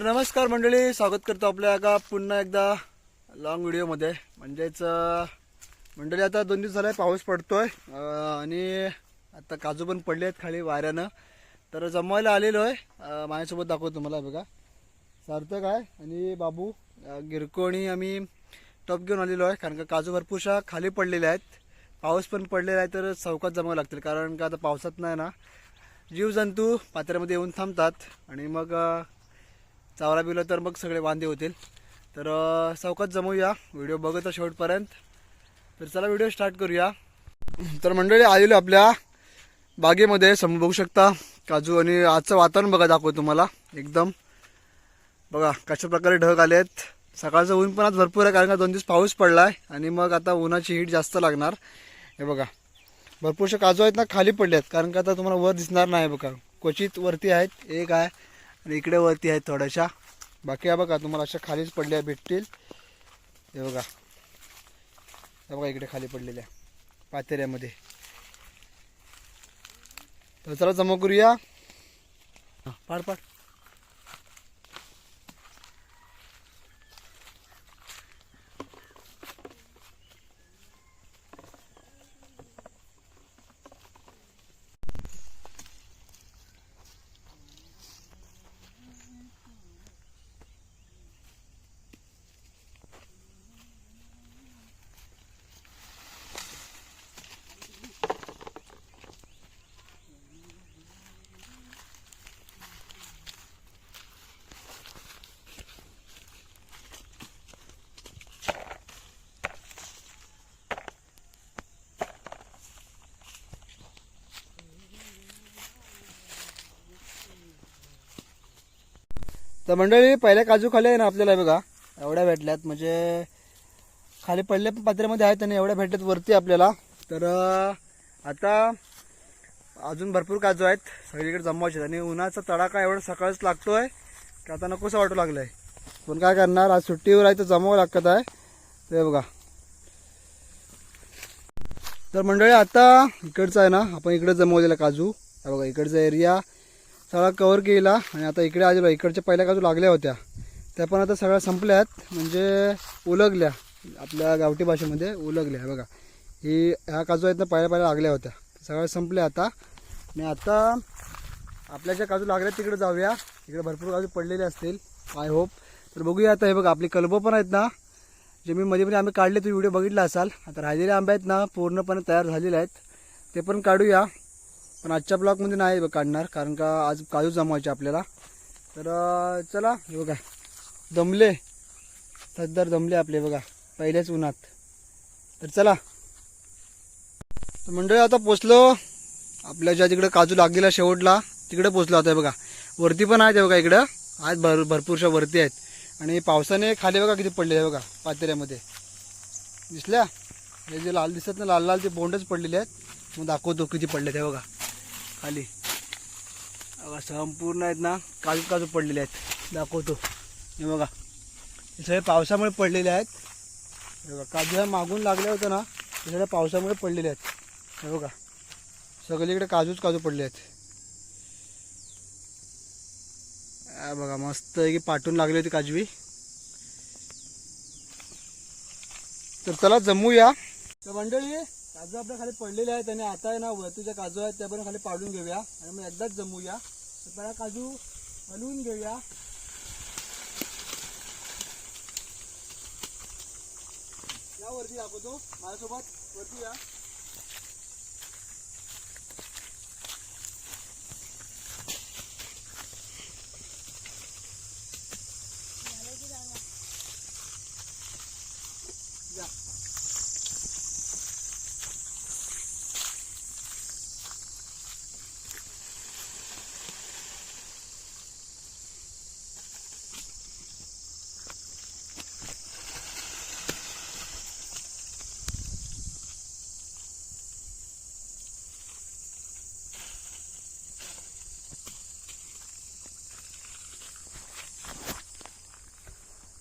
तर नमस्कार मंडळी स्वागत करतो आपल्या एका पुन्हा एकदा लॉंग व्हिडिओमध्ये म्हणजेच मंडळी आता दोन दिवस झाले पाऊस पडतोय आहे आणि आता काजू पण पडले आहेत खाली वाऱ्यानं. तर जमवायला आलेलो आहे. माझ्यासोबत दाखवतो तुम्हाला बघा. सार्थक आहे आणि बाबू गिरकोणी आम्ही टॉप घेऊन आलेलो आहे कारण का काजू भरपूरशा खाली पडलेल्या आहेत. पाऊस पण पडलेला आहे तर चौकात जमावं लागतील कारण का आता पावसात नाही ना जीवजंतू पात्र्यामध्ये येऊन थांबतात. आणि मग चावला बिवला तर मग सगळे वांदे होतील. तर अं, चौकात जमवूया व्हिडिओ बघत आहे शेवटपर्यंत. तर चला व्हिडिओ स्टार्ट करूया. तर मंडळी आलेलो आपल्या बागेमध्ये. सम बघू शकता काजू आणि आजचं वातावरण बघा दाखवतो तुम्हाला. एकदम. बघा कशा प्रकारे ढग आले आहेत सकाळचं ऊन पण आज भरपूर आहे कारण का दोन दिवस पाऊस पडला आहे आणि मग आता उन्हाची हीट जास्त लागणार. हे बघा. भरपूरशे काजू आहेत ना खाली पडले आहेत कारण का आता तुम्हाला वर दिसणार नाही बघा. क्वचित वरती आहेत. एक आहे. आणि इकडे वरती आहेत थोड्याशा. बाकी आहे बघा तुम्हाला अशा खालीच पडल्या भेटतील. हे बघा. हे बघा इकडे खाली पडलेल्या पातेऱ्यामध्ये. तर चला जमा करूया. पाड पाड. तर मंडळी पहिल्या काजू खाली आहे ना आपल्याला बघा. एवढ्या भेटल्यात. म्हणजे खाली पडल्या पण पात्र्यामध्ये आहेत आणि एवढ्या भेटल्यात वरती आपल्याला. तर आता अजून भरपूर काजू आहेत. सगळीकडे जमवायचे आहेत. आणि उन्हाचा तडाखा एवढा सकाळच लागतोय की आता नकोसं वाटू लागलंय. पण काय करणार? आज सुट्टीवर आहे तर जमावं लागत आहे. ते बघा. तर मंडळी आता इकडचं आहे ना आपण इकडे जमवलेला काजू. बघा इकडचा एरिया सगळा कवर केला आणि आता इकडे आलेलो इकडच्या पहिल्या काजू लागल्या होत्या. त्या पण आता सगळ्या संपल्यात म्हणजे उलगल्या. आपल्या गावठी भाषेमध्ये उलगल्या बघा. ही ह्या काजू आहेत ना पहिल्या पहिल्या लागल्या होत्या. सगळ्या संपल्या आता. आणि आता आपल्या ज्या काजू लागल्या तिकडे जाऊया. इकडे भरपूर काजू पडलेले असतील आय होप तर बघूया आता हे बघा आपली कलबं पण आहेत ना. जे मी मध्ये मध्ये आंबे काढले तुम्ही व्हिडिओ बघितला असाल. आता राहिलेले आंबे आहेत ना पूर्णपणे तयार झालेले आहेत. ते पण काढूया. पण आजच्या ब्लॉकमध्ये नाही काढणार कारण का आज काजू जमवायचे आपल्याला. तर चला हे बघा. दमले. सद्दार दमले आपले बघा पहिल्याच उन्हात. तर चला. तर मंडळी आता पोचलो. आपल्या ज्या तिकडे काजू लागलेला शेवटला तिकडे पोचलो आता हे बघा. वरती पण आहेत बघा इकडं. आहेत भर भरपूरशा वरती आहेत. आणि पावसाने खाली बघा किती पडलेले आहे बघा पातेऱ्यामध्ये दिसल्या? हे जे लाल दिसत ना लाल लाल ते बोंडच पडलेले आहेत. मग दाखवतो किती पडले ते बघा. खाली. बघा संपूर्ण आहेत ना काजू काजू पडलेले आहेत. दाखवतो. हे बघा. हे सगळे पावसामुळे पडलेले आहेत. हे बघा काजू ह्या मागून लागल्या होत्या ना ते सगळ्या पावसामुळे पडलेले आहेत. हे बघा. सगळीकडे काजूच काजू पडले आहेत. बघा मस्त की पाठून लागली होती काजवी. तर चला जमूया. तर मंडळी काजू आपल्या खाली पडलेले आहेत आणि आता आहे ना वरती ज्या काजू आहेत त्या पण खाली पाडून घेऊया आणि मग एकदाच जमूया. तर पहिला काजू हलवून घेऊया. या वरती दाखवतो माझ्यासोबत वरती या.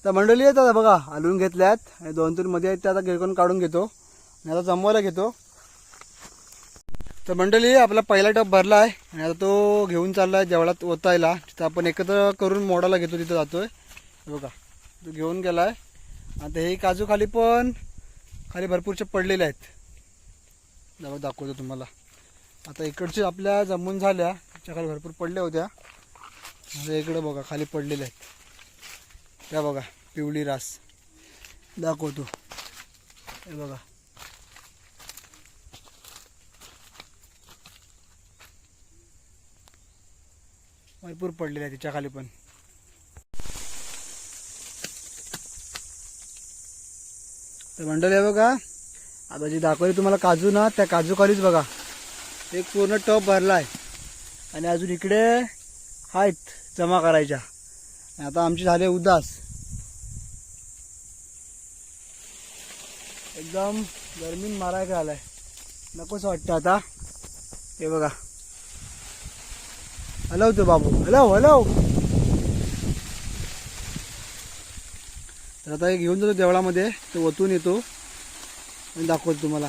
तर मंडळी येतात आता बघा हलवून घेतल्यात. आणि दोन तीन मध्ये आहेत त्या आता गिरकून काढून घेतो. आणि आता जमवायला घेतो. तर मंडळी आपला पहिला टप भरला आहे आणि आता तो घेऊन चालला आहे जेवढात ओतायला. तिथं आपण एकत्र करून मोडायला घेतो तिथं जातोय. बघा तो घेऊन गेला आहे आता हे काजू खाली पण खाली भरपूरचे पडलेले आहेत. जाऊ दाखवतो तुम्हाला. आता इकडचे आपल्या जमून झाल्या. त्याच्याखाली भरपूर पडल्या होत्या. आता इकडं बघा खाली पडलेल्या आहेत. त्या बघा पिवळी रास. दाखवतो. हे बघा. भरपूर पडलेले आहे तिच्या खाली पण. तर मंडळी आहे बघा. आता जी दाखवली तुम्हाला काजू ना त्या काजू खालीच बघा. एक पूर्ण टप भरला आहे आणि अजून इकडे आहेत जमा करायच्या. आता आमची झाले उदास. एकदम गरमीन मारायला आलाय नकोच वाटतं आता. हे बघा. हलवतो बाबू. हलव हलव तर आता हे घेऊन जातो देवळामध्ये. तो ओतून येतो. आणि दाखवतो तुम्हाला.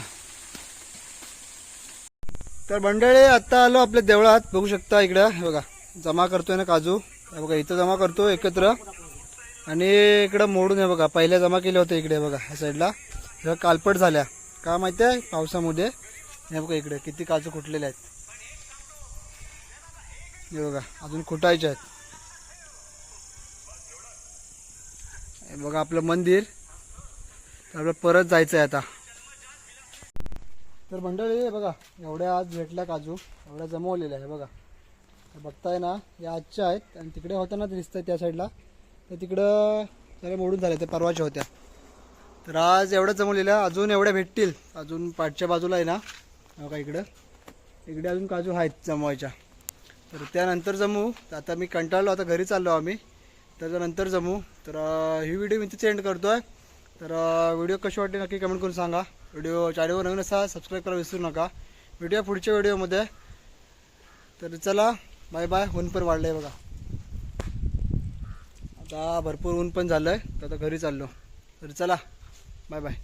तर बंडळे आत्ता आलो आपल्या देवळात. बघू शकता इकडं. हे बघा. जमा करतोय ना काजू. हे बघा इथं जमा करतो एकत्र. आणि इकडं मोडून हे बघा पहिल्या जमा केले होते इकडे बघा ह्या साईडला. जेव्हा कालपट झाल्या. का माहिती आहे? पावसामध्ये. हे बघा इकडे किती काजू खुटलेले आहेत. हे बघा अजून खुटायचे आहेत. हे बघा आपलं मंदिर. तर आपलं परत जायचं आहे आता. तर मंडळी बघा एवढ्या आज भेटल्या काजू. एवढ्या जमवलेल्या आहे बघा. बघताय ना या आजच्या आहेत आणि तिकडे होत्या ना दिसतंय त्या साईडला तर तिकडं सगळे मोडून झाले ते परवाच्या होत्या. तर आज एवढं जमवलेलं अजून एवढ्या भेटतील. अजून पाठच्या बाजूला आहे ना का इकडं. इकडे अजून काजू आहेत जमवायच्या. तर त्यानंतर जमू. तर आता मी कंटाळलो आता घरी चाललो आम्ही. तर नंतर जमू. तर ही व्हिडिओ मी तिथे एंड करतो आहे तर व्हिडिओ कशी वाटते नक्की कमेंट करून सांगा. व्हिडिओ चॅनलवर नवीन असा सबस्क्राईब करायला विसरू नका. व्हिडिओ पुढच्या व्हिडिओमध्ये तर चला बाय बाय ऊन पण वाढलं आहे बघा. आता भरपूर ऊन पण झालं आहे तर आता घरी चाललो. तर चला बाय बाय.